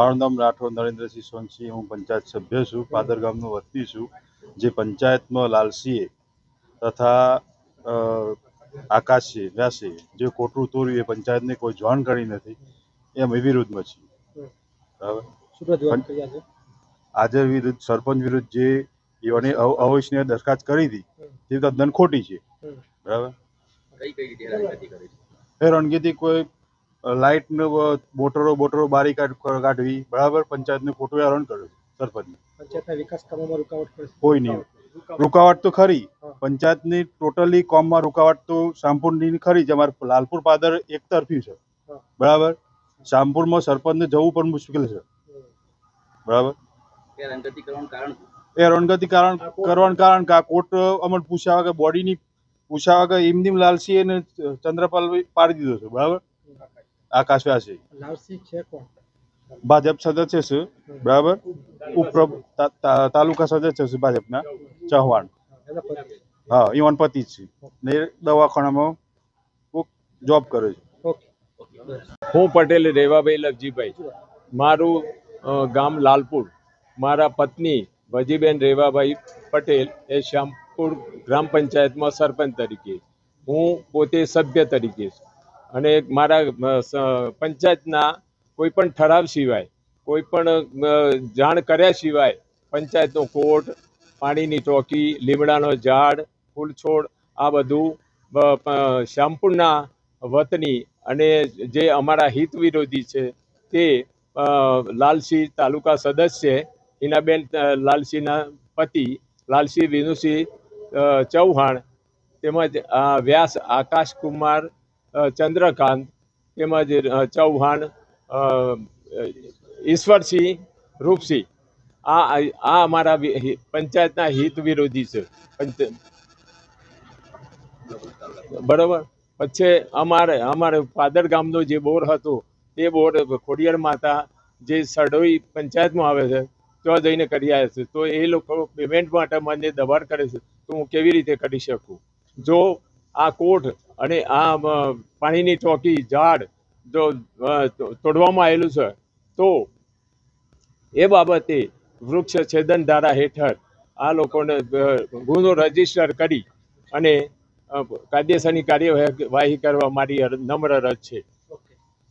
મારું નામ રાઠોડ નરેન્દ્રસિંહ સોનસિંહ હું પંચાયત સભ્ય છું પાદર ગામનો વતની છું જે પંચાયતમાં લાલસીએ તથા આકાશે વ્યાસે જે કોટરું તોર્યું એ પંચાયતને કોઈ જાણ કરી નથી એ અમે વિરુદ્ધમાં છીએ. બરાબર? શું રજૂઆત કર્યા છે? આજે વિરુદ્ધ સરપંચ વિરુદ્ધ જે એવાની અવ- અવિશ્વસનીય દરખાસ્ત કરી હતી તે તદ્દન ખોટી છે. બરાબર? કઈ કઈ રણગીતી કોઈ લાઇટ ને બોટરો બોટરો બારી કાઢવી બરાબર? પંચાયતને ખોટું હેરાન કર્યું સરપંચને પંચાયતના વિકાસ કામોમાં રૂકાવટ કરે કોઈ નહીં. રૂકાવટ. તો ખરી. પંચાયતની ટોટલી કોમમાં રૂકાવટ તો શામપુરની ખરી જ. અમારે લાલપુર પાદર એક તરફી છે. બરાબર? શામપુરમાં સરપંચને જવું પણ મુશ્કેલ છે. બરાબર? એ રણગતિ કારણ કરવાનું કારણ કે આ કોર્ટ અમને પૂછ્યા વગર બોડીની પૂછ્યા વગર એમની લાલસી એને ચંદ્રપાલ પાડી દીધો છે. બરાબર? આકાશ વ્યાસે ભાજપ સદસ્ય છે બરાબર? ઉપપ્રભ તાલુકા સદસ્ય છે ભાજપના ચૌહાણ. હા ઈવન પતિ છે. ને દવાખાનામાં જોબ કરે છે. હું પટેલ રેવાભાઈ લગજીભાઈ મારું ગામ લાલપુર. મારા પત્ની વજીબેન રેવાભાઈ પટેલ એ શ્યામપુર ગ્રામ પંચાયતમાં સરપંચ તરીકે હું પોતે સભ્ય તરીકે છું. અને મારા પંચાયતના કોઈ પણ ઠરાવ સિવાય કોઈ પણ જાણ કર્યા સિવાય પંચાયતનો કોર્ટ પાણીની ચોકી લીમડાનો ઝાડ ફૂલ છોડ આ બધું શ્યામપુરના વતની અને જે અમારા હિત વિરોધી છે તે લાલસિંહ તાલુકા સદસ્ય હિનાબેન લાલસિંહના પતિ લાલસિંહ વિનુસિંહ ચૌહાણ તેમજ વ્યાસ આકાશ કુમાર અ, ચંદ્રકાંત તેમજ ચૌહાણ ઈશ્વરસિંહ, રૂપસિંહ. આ આ અમારા પંચાયતના હિત વિરોધી છે. બરાબર? પછી અમારે અમારે પાદર ગામનો જે બોર હતો, તે બોર ખોડિયાર માતા જે સડોઈ પંચાયતમાં આવે છે, ત્યાં જઈને કરી આવ્યા છે. તો એ લોકો પેમેન્ટ માટે મને દબાણ કરે છે. તો હું કેવી રીતે કરી શકું? જો આ કોર્ટ અને આ પાણીની ચોકી, ઝાડ જો તોડવામાં આવેલું છે, તો એ બાબતે વૃક્ષ છેદન ધારા હેઠળ આ લોકોને ગુનો રજિસ્ટર કરી અને કાયદેસરની કાર્યવાહી કરવા મારી નમ્ર રજ છે.